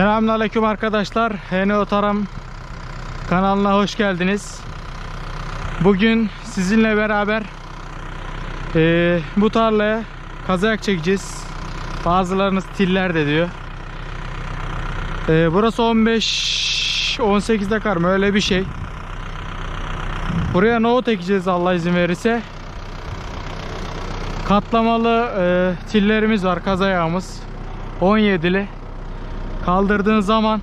Selamünaleyküm arkadaşlar. HNO Taram kanalına hoş geldiniz. Bugün sizinle beraber eee, bu tarlaya kazayak çekeceğiz. Bazılarınız tiller de diyor. Eee, burası 15-18 dekar mı öyle bir şey. Buraya nohut ekeceğiz Allah izin verirse. Katlamalı eee, tillerimiz var kazayağımız. 17'li kaldırdığın zaman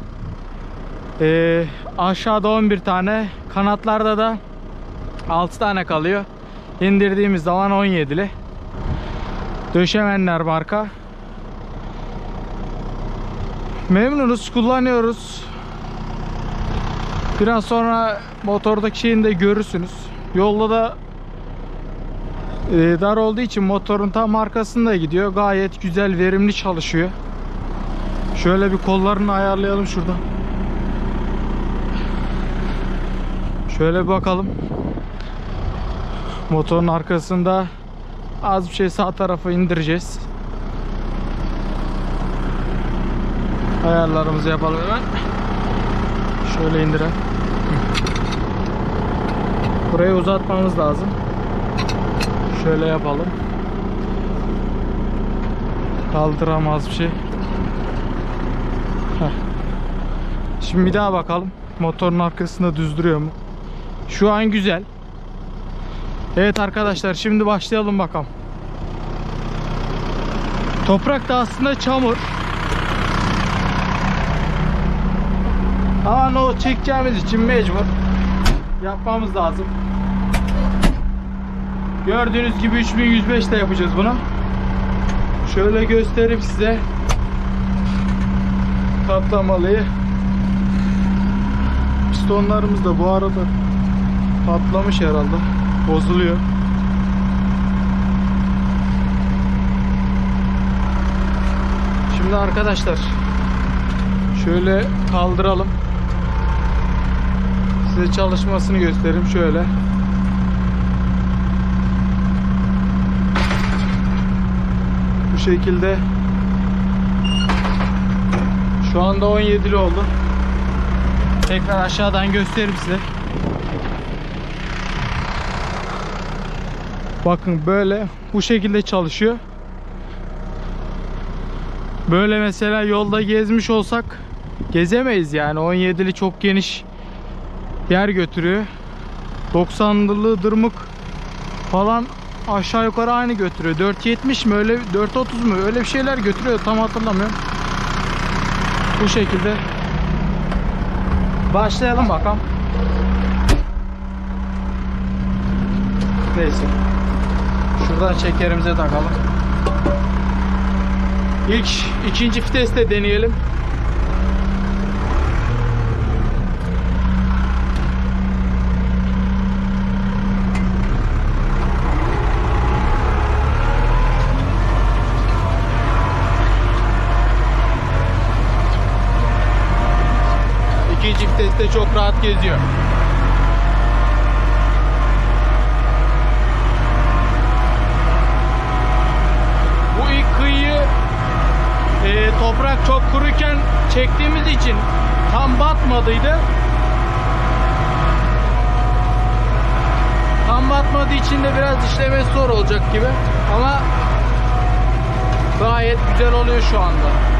eee, aşağıda 11 tane kanatlarda da 6 tane kalıyor. İndirdiğimiz zaman 17'li döşemenler marka. Memnunuz kullanıyoruz. Biraz sonra motordaki şeyini de görürsünüz. Yolda da eee, dar olduğu için motorun tam arkasında gidiyor. Gayet güzel verimli çalışıyor Şöyle bir kollarını ayarlayalım şuradan. Şöyle bir bakalım. Motorun arkasında az bir şey sağ tarafa indireceğiz. Ayarlarımızı yapalım hemen. Şöyle indirelim. Burayı uzatmamız lazım. Şöyle yapalım. Kaldıramaz bir şey. Şimdi bir daha bakalım. Motorun arkasında düz duruyor mu? Şu an güzel. Evet arkadaşlar şimdi başlayalım bakalım. Toprak da aslında çamur. Ama o çekeceğimiz için mecbur yapmamız lazım. Gördüğünüz gibi 3105 de yapacağız bunu. Şöyle göstereyim size patlamalıyı. Pistonlarımız da bu arada patlamış herhalde. Bozuluyor. Şimdi arkadaşlar şöyle kaldıralım. Size çalışmasını göstereyim şöyle. Bu şekilde şu anda 17'li oldu. Tekrar aşağıdan göstereyim size. Bakın böyle bu şekilde çalışıyor. Böyle mesela yolda gezmiş olsak gezemeyiz yani 17'li çok geniş yer götürüyor. 90'lı dırmık falan aşağı yukarı aynı götürüyor. 4.70 mi öyle 4.30 mu öyle bir şeyler götürüyor tam hatırlamıyorum. Bu şekilde başlayalım bakalım. Neyse. Şuradan şekerimize takalım. İlk ikinci viteste deneyelim. İkinci viteste çok rahat geziyor. Bu ilk kıyıyı e, toprak çok kuruyken çektiğimiz için tam batmadıydı. Tam batmadığı için de biraz işlemesi zor olacak gibi. Ama gayet güzel oluyor şu anda.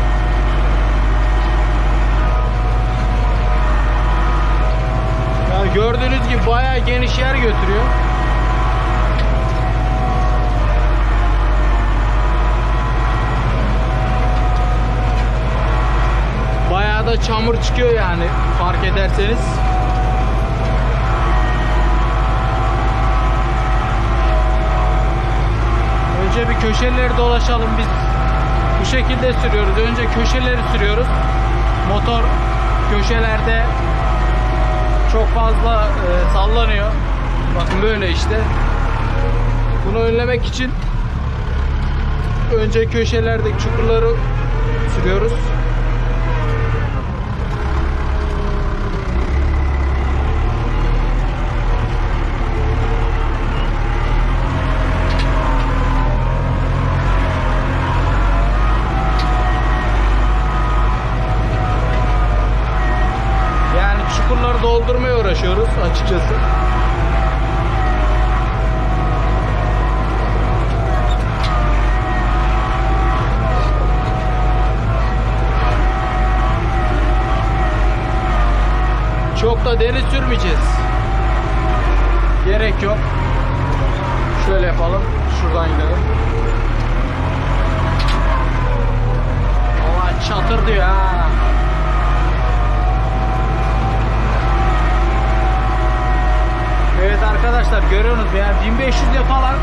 Yani gördüğünüz gibi bayağı geniş yer götürüyor. Bayağı da çamur çıkıyor yani fark ederseniz. Önce bir köşeleri dolaşalım biz. Bu şekilde sürüyoruz. Önce köşeleri sürüyoruz. Motor köşelerde çok fazla e, sallanıyor. Bakın böyle işte. Bunu önlemek için önce köşelerdeki çukurları sürüyoruz. Açıkçası. Çok da deri sürmeyeceğiz. Gerek yok. Şöyle yapalım. Şuradan gidelim. Allah çatır diyor ha. Evet arkadaşlar görüyorsunuz yani 1500'de falan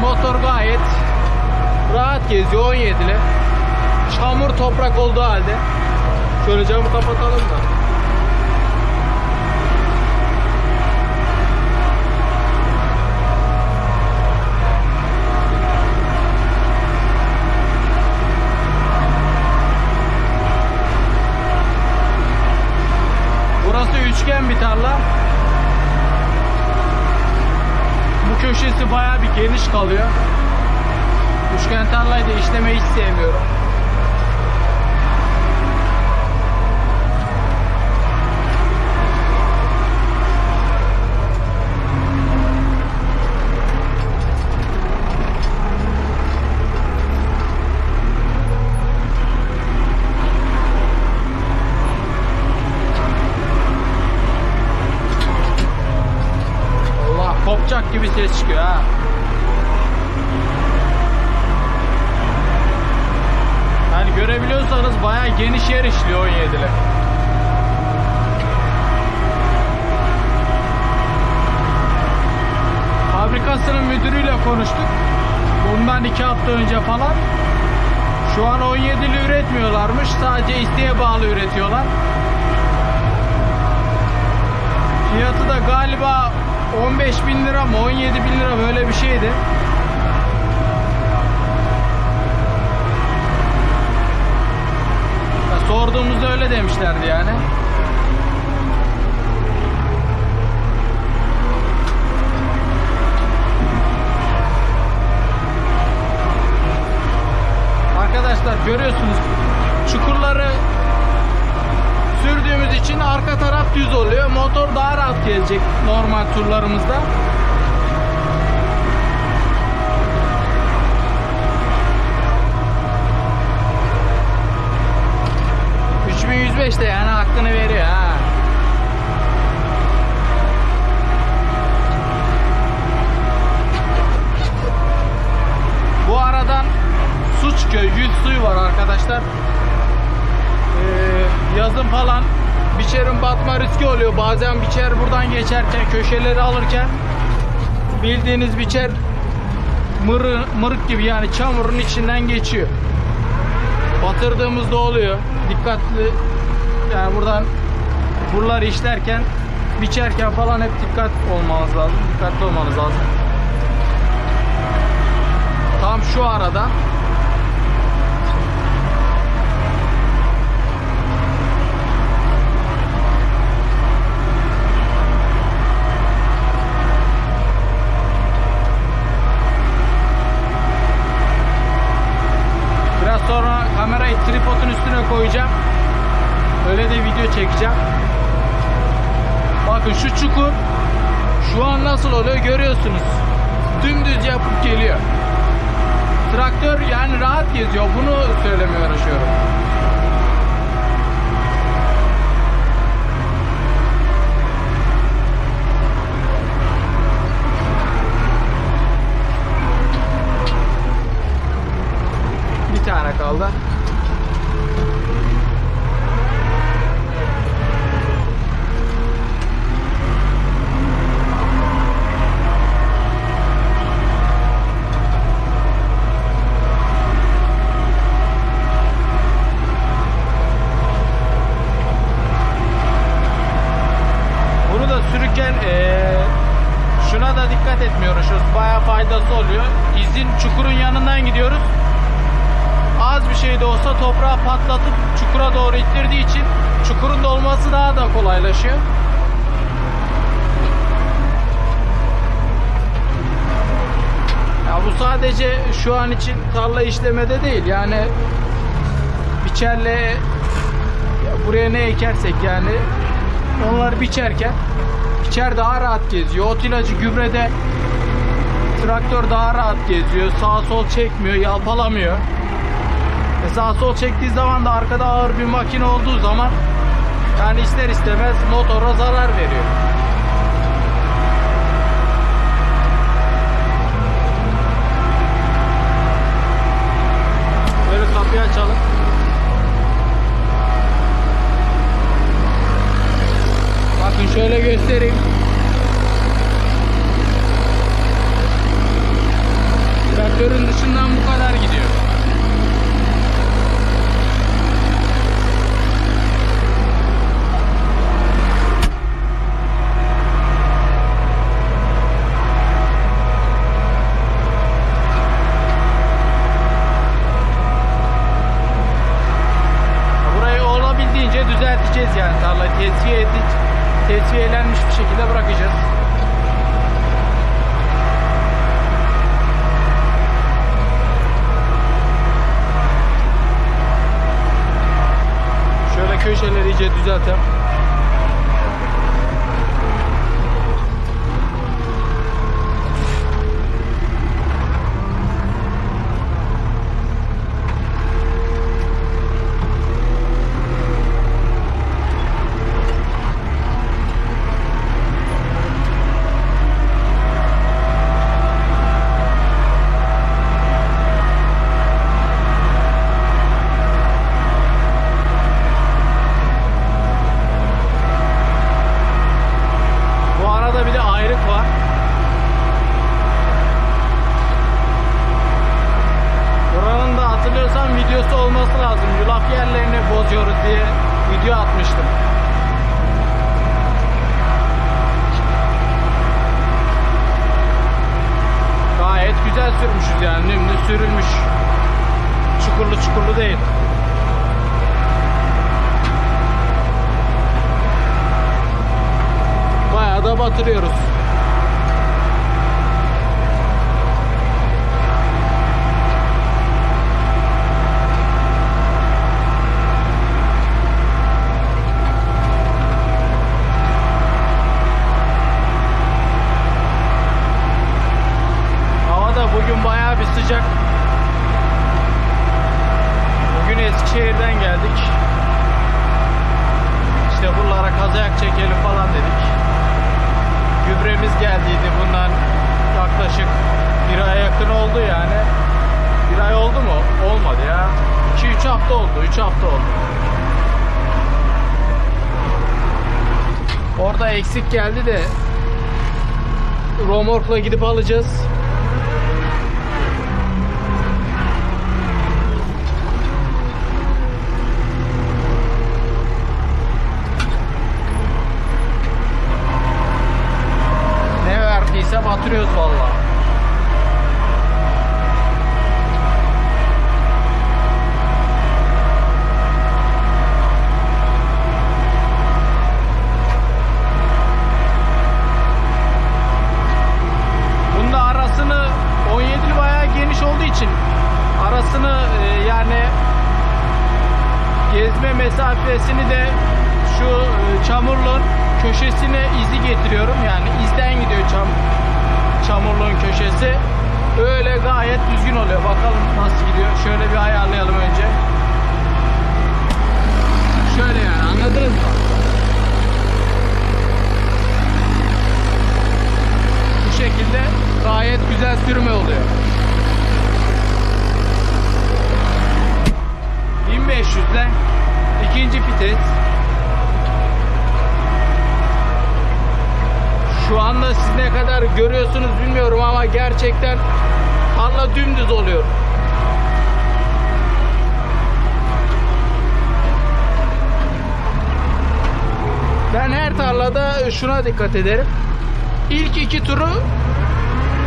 motor gayet rahat geziyor 17'li. Çamur toprak olduğu halde. Şöyle camı kapatalım da. Burası üçgen bir tarla. Bu köşesi bayağı bir geniş kalıyor. Üçgen tarlayı da işlemeyi hiç sevmiyorum. Ses çıkıyor ha. Yani görebiliyorsanız bayağı geniş yer işliyor 17'li. Fabrikasının müdürüyle konuştuk. Bundan iki hafta önce falan. Şu an 17'li üretmiyorlarmış. Sadece isteğe bağlı üretiyorlar. Fiyatı da galiba 15 bin lira mı 17 bin lira böyle bir şeydi. Ya sorduğumuzda öyle demişlerdi yani. Arkadaşlar görüyorsunuz çukurları sürdüğümüz için arka taraf düz oluyor. Motor daha rahat gelecek normal turlarımızda. Köşeleri alırken bildiğiniz biçer mırı, mırık gibi yani çamurun içinden geçiyor. Batırdığımızda oluyor. Dikkatli yani buradan buraları işlerken biçerken falan hep dikkat olmanız lazım. Dikkatli olmanız lazım. Tam şu arada Biraz sonra kamerayı tripodun üstüne koyacağım. Öyle de video çekeceğim. Bakın şu çukur şu an nasıl oluyor görüyorsunuz. Dümdüz yapıp geliyor. Traktör yani rahat geziyor. Bunu söylemeye uğraşıyorum. Bir tane kaldı. Bunu da sürürken eee, şuna da dikkat etmiyoruz. Bayağı faydası oluyor. İzin çukurun yanından gidiyoruz. Az bir şey de olsa toprağı patlatıp çukura doğru ittirdiği için çukurun dolması daha da kolaylaşıyor. Ya bu sadece şu an için tarla işlemede değil. Yani biçerle ya buraya ne ekersek yani onları biçerken biçer daha rahat geziyor. Ot ilacı gübrede traktör daha rahat geziyor. Sağ sol çekmiyor, yalpalamıyor. E sağ sol çektiği zaman da arkada ağır bir makine olduğu zaman yani ister istemez motora zarar veriyor. Şöyle göstereyim. Traktörün dışından bu kadar gidiyor. Düzelteceğiz yani tarlayı tesviye edip tesviyelenmiş bir şekilde bırakacağız. Şöyle köşeleri iyice düzeltelim. Bu arada bir de ayrık var. Buranın da hatırlıyorsan videosu olması lazım. Yulaf yerlerini bozuyoruz diye video atmıştım. Gayet güzel sürmüşüz yani. Dümdüz sürülmüş. Çukurlu çukurlu değil. Bayağı da batırıyoruz. Hava da bugün bayağı bir sıcak. Bugün Eskişehir'den geldik. İşte buralara kazayak çekelim falan dedik. Gübremiz geldiydi bundan yaklaşık bir aya yakın oldu yani. Bir ay oldu mu? Olmadı ya. 2-3 hafta oldu. 3 hafta oldu. Orada eksik geldi de Romork'la gidip alacağız. Verdiyse batırıyoruz vallahi. Bunda arasını 17'li bayağı geniş olduğu için arasını e, yani gezme mesafesini de şu e, çamurluğun köşesine izi getiriyorum. Yani izden gidiyor çam, çamurluğun köşesi. Öyle gayet düzgün oluyor. Bakalım nasıl gidiyor. Şöyle bir ayarlayalım önce. Şöyle yani anladınız mı? Bu şekilde gayet güzel sürme oluyor. 1500 ile ikinci vites. Şu anda siz ne kadar görüyorsunuz bilmiyorum ama gerçekten tarla dümdüz oluyor. Ben her tarlada şuna dikkat ederim. İlk iki turu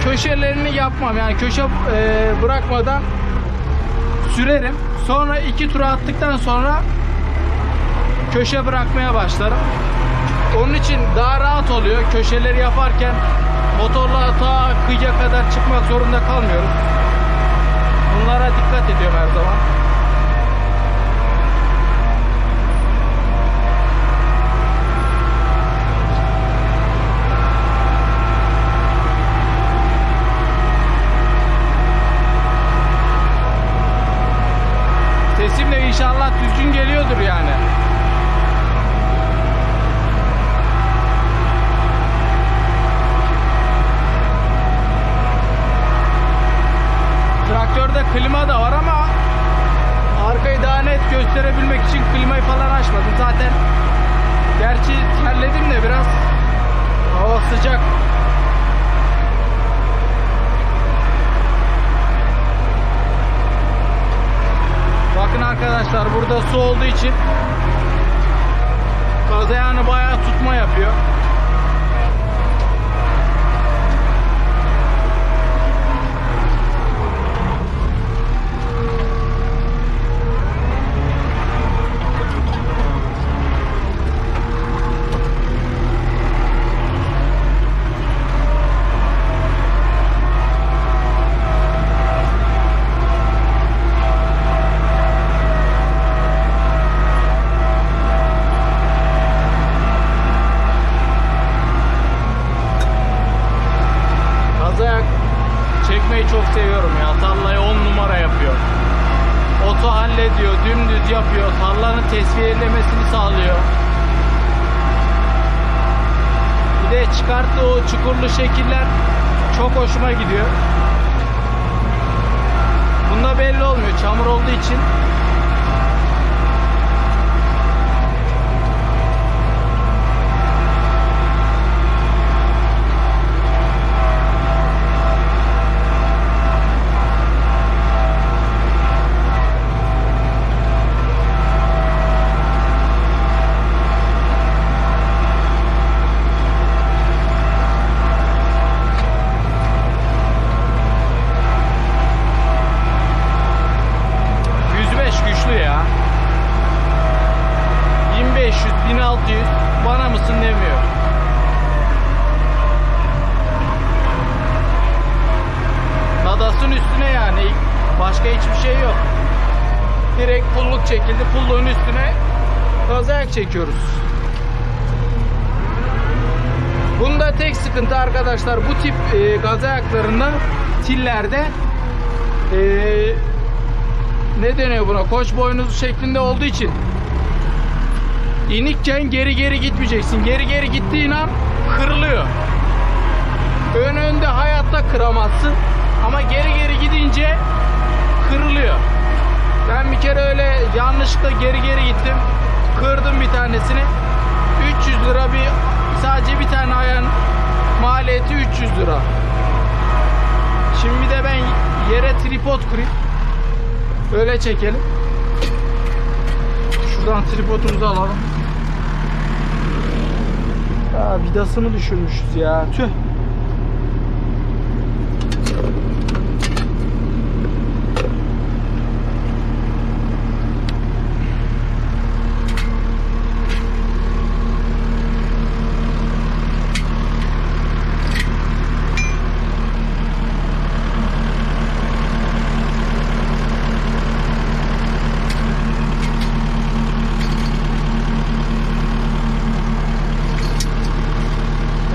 köşelerini yapmam. Yani köşe e, bırakmadan sürerim. Sonra iki tur attıktan sonra köşe bırakmaya başlarım. Onun için daha rahat oluyor. Köşeleri yaparken motorla ta kıyıya kadar çıkmak zorunda kalmıyoruz. Bunlara dikkat ediyorum her zaman. seviyordur yani. Traktörde klima da var ama arkayı daha net gösterebilmek için klimayı falan açmadım. Zaten gerçi terledim de biraz hava sıcak. Bakın arkadaşlar burada su olduğu için gaz ayağını bayağı tutma yapıyor. Gaz ayak çekmeyi çok seviyorum ya. Tarlayı 10 numara yapıyor. Oto hallediyor, dümdüz yapıyor. Tarlanın tesviyelemesini sağlıyor. Bir de çıkarttığı o çukurlu şekiller çok hoşuma gidiyor. Bunda belli olmuyor çamur olduğu için. Tek sıkıntı arkadaşlar bu tip e, gaz ayaklarında tillerde e, ne deniyor buna? Koç boynuzu şeklinde olduğu için inikken geri geri gitmeyeceksin. Geri geri gittiğin an kırılıyor. Ön önde hayatta kıramazsın. Ama geri geri gidince kırılıyor. Ben bir kere öyle yanlışlıkla geri geri gittim. Kırdım bir tanesini. 300 lira bir sadece bir tane ayağın maliyeti 300 lira. Şimdi de ben yere tripod kurayım. Öyle çekelim. Şuradan tripodumuzu alalım. Ya vidasını düşürmüşüz ya. Tüh.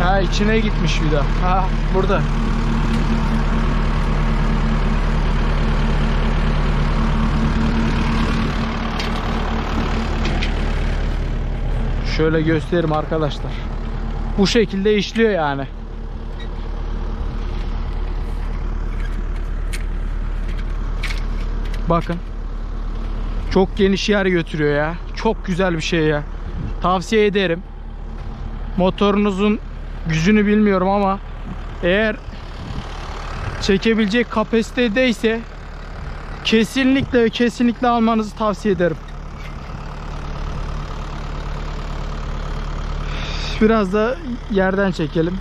Ha içine gitmiş vida. Ha burada. Şöyle göstereyim arkadaşlar. Bu şekilde işliyor yani. Bakın. Çok geniş yer götürüyor ya. Çok güzel bir şey ya. Tavsiye ederim. Motorunuzun gücünü bilmiyorum ama eğer çekebilecek kapasitedeyse kesinlikle kesinlikle almanızı tavsiye ederim. Biraz da yerden çekelim.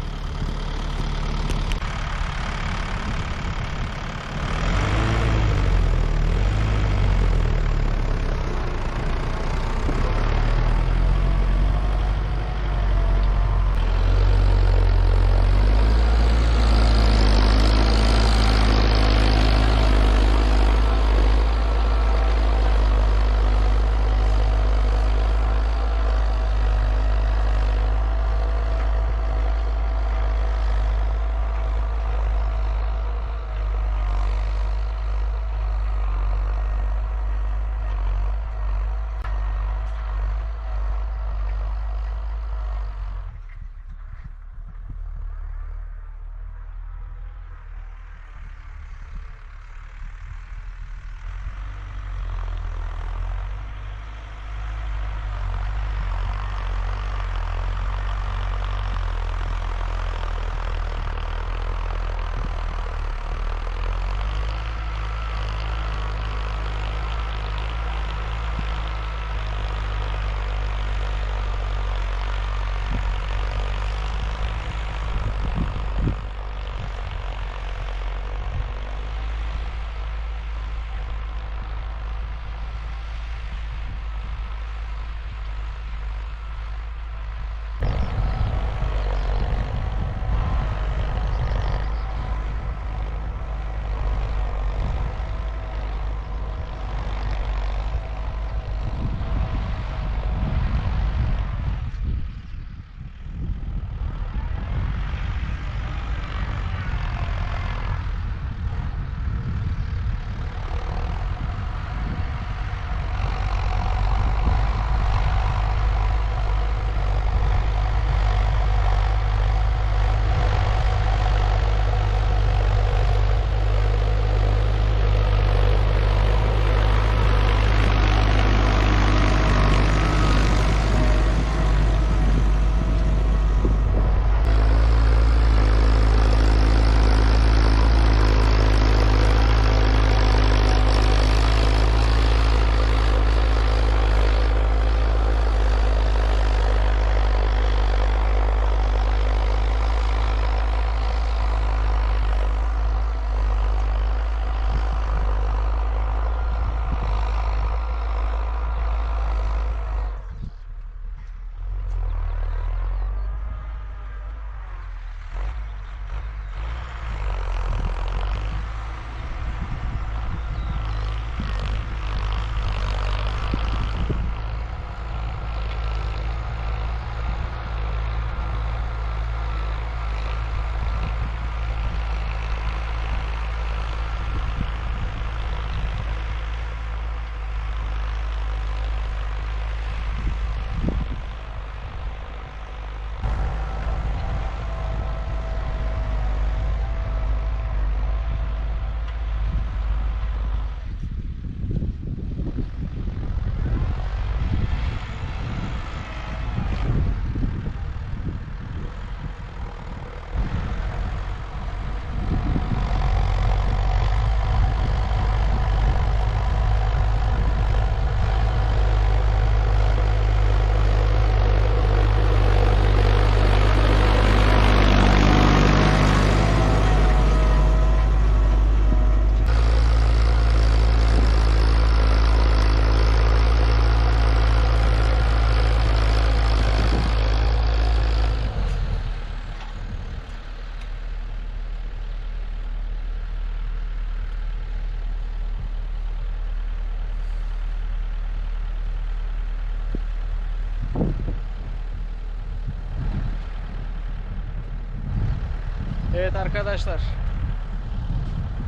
Arkadaşlar.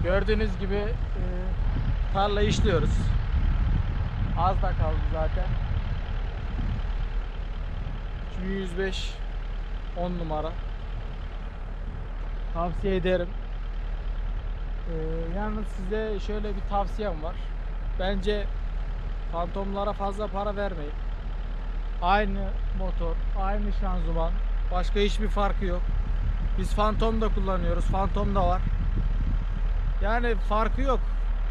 Gördüğünüz gibi e, tarla işliyoruz. Az da kaldı zaten. 2105 10 numara. Tavsiye ederim. Ee, yalnız size şöyle bir tavsiyem var. Bence fantomlara fazla para vermeyin. Aynı motor, aynı şanzıman. Başka hiçbir farkı yok. Biz Phantom da kullanıyoruz. Phantom da var. Yani farkı yok.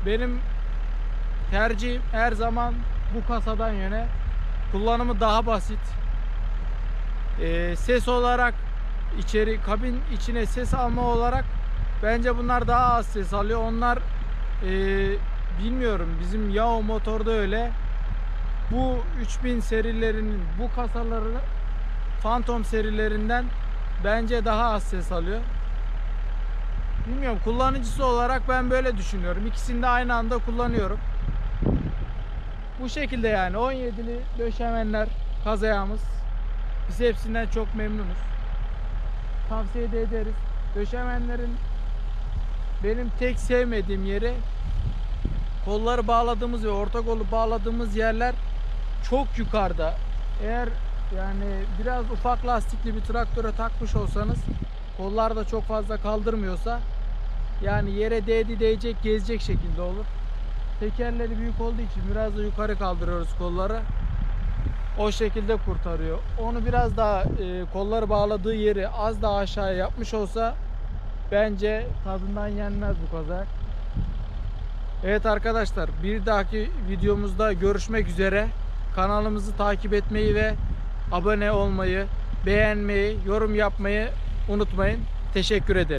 Benim tercihim her zaman bu kasadan yöne. Kullanımı daha basit. Ee, ses olarak içeri kabin içine ses alma olarak bence bunlar daha az ses alıyor. Onlar ee, bilmiyorum bizim Yao motorda öyle. Bu 3000 serilerinin bu kasaları Phantom serilerinden bence daha az ses alıyor. Bilmiyorum kullanıcısı olarak ben böyle düşünüyorum. İkisini de aynı anda kullanıyorum. Bu şekilde yani 17'li döşemenler kazayağımız. Biz hepsinden çok memnunuz. Tavsiye de ederiz. Döşemenlerin benim tek sevmediğim yeri kolları bağladığımız ve orta kolu bağladığımız yerler çok yukarıda. Eğer yani biraz ufak lastikli bir traktöre takmış olsanız kollar da çok fazla kaldırmıyorsa yani yere değdi değecek gezecek şekilde olur. Tekerleri büyük olduğu için biraz da yukarı kaldırıyoruz kolları. O şekilde kurtarıyor. Onu biraz daha e, kolları bağladığı yeri az daha aşağıya yapmış olsa bence tadından yenmez bu kazak. Evet arkadaşlar bir dahaki videomuzda görüşmek üzere. Kanalımızı takip etmeyi ve abone olmayı, beğenmeyi, yorum yapmayı unutmayın. Teşekkür ederim.